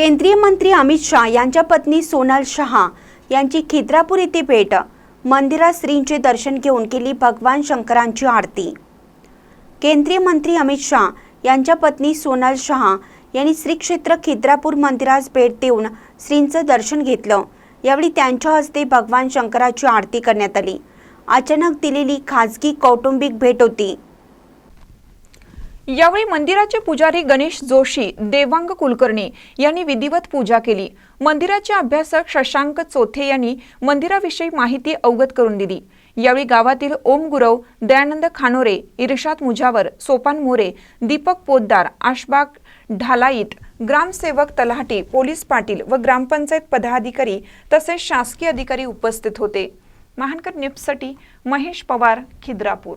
केंद्रीय मंत्री अमित शहा यांच्या पत्नी सोनाल शहा यांची खिद्रापूर येथे भेट. मंदिरात श्रींचे दर्शन घेऊन केली भगवान शंकरांची आरती. केंद्रीय मंत्री अमित शहा यांच्या पत्नी सोनाल शहा यांनी श्री क्षेत्र खिद्रापूर मंदिरास भेट देऊन श्रींचं दर्शन घेतलं. यावेळी त्यांच्या हस्ते भगवान शंकराची आरती करण्यात आली. अचानक दिलेली खाजगी कौटुंबिक भेट होती. यावेळी मंदिराचे पुजारी गणेश जोशी देवांग कुलकर्णी यांनी विधिवत पूजा केली. मंदिराचे अभ्यासक शशांक चोथे यांनी मंदिराविषयी माहिती अवगत करून दिली. यावेळी गावातील ओम गुरव दयानंद खानोरे इर्शाद मुजावर सोपान मोरे दीपक पोद्दार आशबाग ढालाईत ग्रामसेवक तलाठी पोलीस पाटील व ग्रामपंचायत पदाधिकारी तसेच शासकीय अधिकारी उपस्थित होते. महानकर न्यूजसाठी महेश पवार खिद्रापूर.